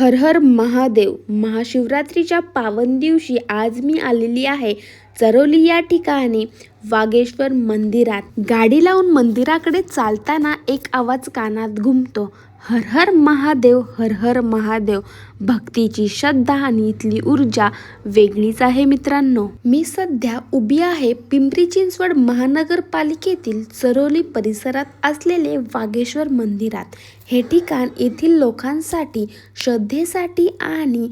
हर हर महादेव महाशिवरात्रीच्या पावन दिवशी आज मी आलेली आहे चरोली या ठिकाणी. वागेश्वर मंदिरात. गाडी लावून मंदिराकडे चालताना एक आवाज कानात घुमतो. हर हर महादेव हर हर महादेव. भक्तीची श्रद्धा आणि इथली ऊर्जा वेगळीच आहे मित्रांनो. मी सध्या उभी आहे पिंपरी चिंचवड महानगरपालिकेतील चरोली परिसरात असलेले वागेश्वर मंदिरात. हे ठिकाण येथील लोकांसाठी श्रद्धेसाठी आणि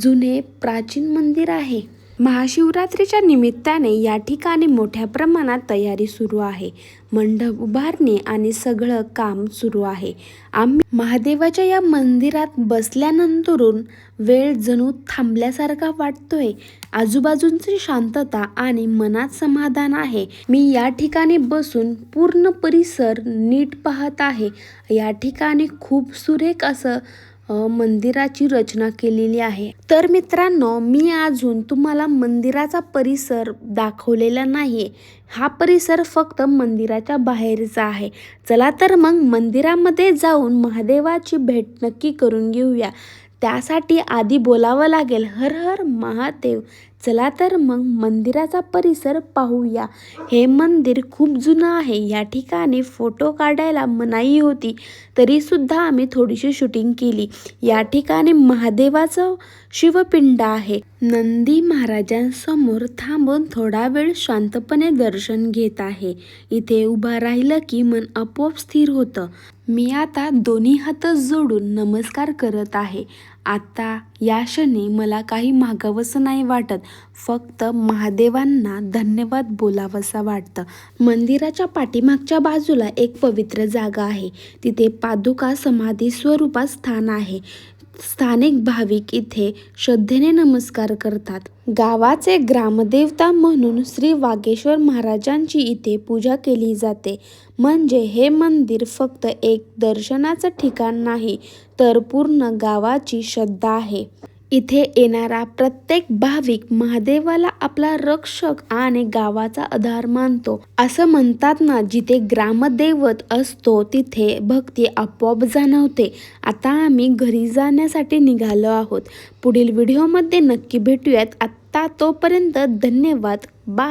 जुने प्राचीन मंदिर आहे. महाशिवरात्रीच्या निमित्ताने या ठिकाणी मोठ्या प्रमाणात तयारी सुरू आहे. मंडप उभारणे आणि सगळं काम सुरू आहे. आम्ही महादेवाच्या या मंदिरात बसल्यानंतरून वेळ जणू थांबल्यासारखा वाटतोय. आजूबाजूंची शांतता आणि मनात समाधान आहे. मी या ठिकाणी बसून पूर्ण परिसर नीट पाहत आहे. या ठिकाणी खूप सुरेख असं मंदिराची रचना केलेली आहे. तर मित्रांनो मी अजून तुम्हाला मंदिराचा परिसर दाखवलेला नाही हा परिसर फक्त मंदिराच्या बाहेरचा आहे. चला तर मग मंदिरामध्ये जाऊन महादेवाची भेट नक्की करून घेऊया. त्यासाठी आधी बोलावं लागेल हर हर महादेव. चला तर मग मंदिराचा परिसर पाहूया. हे मंदिर खूप जुनं आहे. या ठिकाणी फोटो काढायला मनाई होती तरीसुद्धा आम्ही थोडीशी शूटिंग केली. या ठिकाणी महादेवाचं शिवपिंड आहे. नंदी महाराजांसमोर थांबून थोडा वेळ शांतपणे दर्शन घेत आहे. इथे उभा राहिलं की मन आपोआप स्थिर होतं. मी आता दोन्ही हात जोडून नमस्कार करत आहे. आता या क्षणी मला काही मागावंसं नाही वाटत. फक्त महादेवांना धन्यवाद बोलावंसा वाटतं. मंदिराच्या पाठीमागच्या बाजूला एक पवित्र जागा आहे. तिथे पादुका समाधी स्वरूपात स्थान आहे. स्थानिक भाविक इथे श्रद्धेने नमस्कार करतात. गावाचे ग्रामदेवता म्हणून श्री वागेश्वर महाराजांची इथे पूजा केली जाते. म्हणजे हे मंदिर फक्त एक दर्शनाचं ठिकाण नाही तर पूर्ण गावाची श्रद्धा आहे. इथे येणारा प्रत्येक भाविक महादेवाला आपला रक्षक आणि गावाचा आधार मानतो. असं म्हणतात ना जिथे ग्रामदैवत असतो तिथे भक्ती आपोआप जाणवते. आता आम्ही घरी जाण्यासाठी निघालो आहोत. पुढील व्हिडिओमध्ये नक्की भेटूयात. आत्ता तोपर्यंत धन्यवाद. बाय